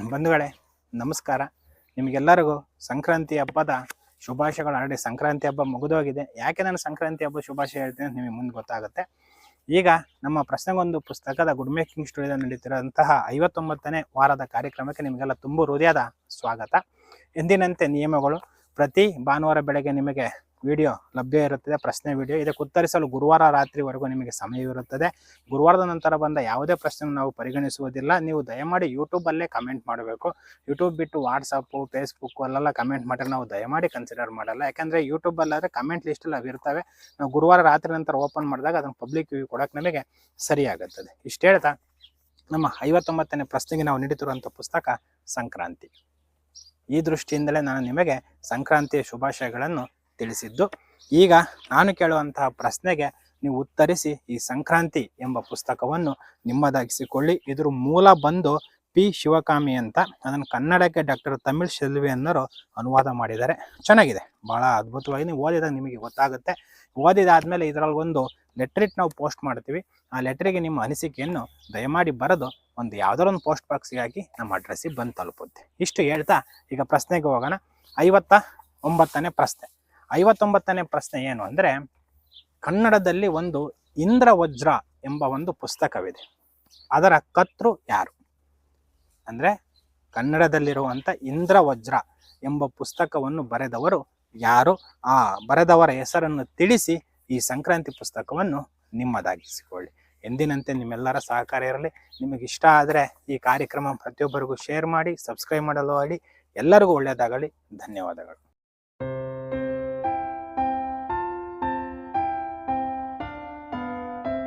ಬಂಧುಗಳೇ, ನಮಸ್ಕಾರ. ನಿಮಗೆಲ್ಲರಿಗೂ ಸಂಕ್ರಾಂತಿ ಹಬ್ಬದ ಶುಭಾಶಯಗಳು. ಆಲ್ರೆಡಿ ಸಂಕ್ರಾಂತಿ ಹಬ್ಬ ಮುಗಿದೋಗಿದೆ. ಯಾಕೆ ನಾನು ಸಂಕ್ರಾಂತಿ ಹಬ್ಬ ಶುಭಾಶಯ ಹೇಳ್ತೀನಿ ಅಂತ ನಿಮಗೆ ಮುಂದೆ ಗೊತ್ತಾಗುತ್ತೆ. ಈಗ ನಮ್ಮ ಪ್ರಶ್ನೆಗೊಂದು ಪುಸ್ತಕದ ಗುಡ್ ಮೇಕಿಂಗ್ ಸ್ಟುಡಿಯೋದ ನಡೀತಿರುವಂತಹ ಐವತ್ತೊಂಬತ್ತನೇ ವಾರದ ಕಾರ್ಯಕ್ರಮಕ್ಕೆ ನಿಮಗೆಲ್ಲ ತುಂಬ ಹೃದಯದ ಸ್ವಾಗತ. ಎಂದಿನಂತೆ ನಿಯಮಗಳು ಪ್ರತಿ ಭಾನುವಾರ ಬೆಳಗ್ಗೆ ನಿಮಗೆ ವಿಡಿಯೋ ಲಭ್ಯ ಇರುತ್ತದೆ, ಪ್ರಶ್ನೆ ವಿಡಿಯೋ. ಇದಕ್ಕೆ ಉತ್ತರಿಸಲು ಗುರುವಾರ ರಾತ್ರಿವರೆಗೂ ನಿಮಗೆ ಸಮಯವಿರುತ್ತದೆ ಗುರುವಾರದ ನಂತರ ಬಂದ ಯಾವುದೇ ಪ್ರಶ್ನೆ ನಾವು ಪರಿಗಣಿಸುವುದಿಲ್ಲ. ನೀವು ದಯಮಾಡಿ ಯೂಟ್ಯೂಬಲ್ಲೇ ಕಮೆಂಟ್ ಮಾಡಬೇಕು. ಯೂಟ್ಯೂಬ್ ಬಿಟ್ಟು ವಾಟ್ಸಪ್ಪು ಫೇಸ್ಬುಕ್ಕು ಅಲ್ಲೆಲ್ಲ ಕಮೆಂಟ್ ಮಾಡಿದ್ರೆ ನಾವು ದಯಮಾಡಿ ಕನ್ಸಿಡರ್ ಮಾಡಲ್ಲ. ಯಾಕಂದರೆ ಯೂಟ್ಯೂಬಲ್ಲಾದರೆ ಕಮೆಂಟ್ ಲಿಸ್ಟಲ್ಲಿ ಅವಿರ್ತವೆ. ನಾವು ಗುರುವಾರ ರಾತ್ರಿ ನಂತರ ಓಪನ್ ಮಾಡಿದಾಗ ಅದನ್ನು ಪಬ್ಲಿಕ್ ವ್ಯೂ ಕೊಡೋಕೆ ನಮಗೆ ಸರಿಯಾಗುತ್ತದೆ. ಇಷ್ಟು ಹೇಳ್ತಾ, ನಮ್ಮ ಐವತ್ತೊಂಬತ್ತನೇ ಪ್ರಶ್ನೆಗೆ ನಾವು ನೀಡುತ್ತಿರುವಂಥ ಪುಸ್ತಕ ಸಂಕ್ರಾಂತಿ. ಈ ದೃಷ್ಟಿಯಿಂದಲೇ ನಾನು ನಿಮಗೆ ಸಂಕ್ರಾಂತಿಯ ಶುಭಾಶಯಗಳನ್ನು ತಿಳಿಸಿದ್ದು. ಈಗ ನಾನು ಕೇಳುವಂತಹ ಪ್ರಶ್ನೆಗೆ ನೀವು ಉತ್ತರಿಸಿ ಈ ಸಂಕ್ರಾಂತಿ ಎಂಬ ಪುಸ್ತಕವನ್ನು ನಿಮ್ಮದಾಗಿಸಿಕೊಳ್ಳಿ. ಇದ್ರ ಮೂಲ ಬಂದು ಪಿ ಶಿವಕಾಮಿ ಅಂತ. ಅದನ್ನು ಕನ್ನಡಕ್ಕೆ ಡಾಕ್ಟರ್ ತಮಿಳ್ ಶೆಲ್ವಿ ಅನ್ನೋರು ಅನುವಾದ ಮಾಡಿದ್ದಾರೆ. ಚೆನ್ನಾಗಿದೆ. ಭಾಳ ಅದ್ಭುತವಾಗಿ ನೀವು ಓದಿದಾಗ ನಿಮಗೆ ಗೊತ್ತಾಗುತ್ತೆ. ಓದಿದಾದ್ಮೇಲೆ ಇದರಲ್ಲಿ ಒಂದು ಲೆಟ್ರಿಟ್ ನಾವು ಪೋಸ್ಟ್ ಮಾಡ್ತೀವಿ. ಆ ಲೆಟ್ರಿಗೆ ನಿಮ್ಮ ಅನಿಸಿಕೆಯನ್ನು ದಯಮಾಡಿ ಬರೆದು ಒಂದು ಯಾವ್ದಾರ ಒಂದು ಪೋಸ್ಟ್ ಬಾಕ್ಸ್ಗೆ ಹಾಕಿ ನಮ್ಮ ಅಡ್ರೆಸ್ಸಿಗೆ ಬಂದು ತಲುಪುತ್ತೆ. ಇಷ್ಟು ಹೇಳ್ತಾ ಈಗ ಪ್ರಶ್ನೆಗೆ ಹೋಗೋಣ. ಐವತ್ತ ಒಂಬತ್ತನೇ ಪ್ರಶ್ನೆ. ಐವತ್ತೊಂಬತ್ತನೇ ಪ್ರಶ್ನೆ ಏನು ಅಂದರೆ, ಕನ್ನಡದಲ್ಲಿ ಒಂದು ಇಂದ್ರ ವಜ್ರ ಎಂಬ ಒಂದು ಪುಸ್ತಕವಿದೆ. ಅದರ ಕರ್ತೃ ಯಾರು? ಅಂದರೆ ಕನ್ನಡದಲ್ಲಿರುವಂಥ ಇಂದ್ರ ವಜ್ರ ಎಂಬ ಪುಸ್ತಕವನ್ನು ಬರೆದವರು ಯಾರು? ಆ ಬರೆದವರ ಹೆಸರನ್ನು ತಿಳಿಸಿ ಈ ಸಂಕ್ರಾಂತಿ ಪುಸ್ತಕವನ್ನು ನಿಮ್ಮದಾಗಿಸಿಕೊಳ್ಳಿ. ಎಂದಿನಂತೆ ನಿಮ್ಮೆಲ್ಲರ ಸಹಕಾರ ಇರಲಿ. ನಿಮಗೆ ಇಷ್ಟ ಆದರೆ ಈ ಕಾರ್ಯಕ್ರಮ ಪ್ರತಿಯೊಬ್ಬರಿಗೂ ಶೇರ್ ಮಾಡಿ, ಸಬ್ಸ್ಕ್ರೈಬ್ ಮಾಡಲು ಆಡಿ ಎಲ್ಲರಿಗೂ ಒಳ್ಳೆಯದಾಗಲಿ. ಧನ್ಯವಾದಗಳು.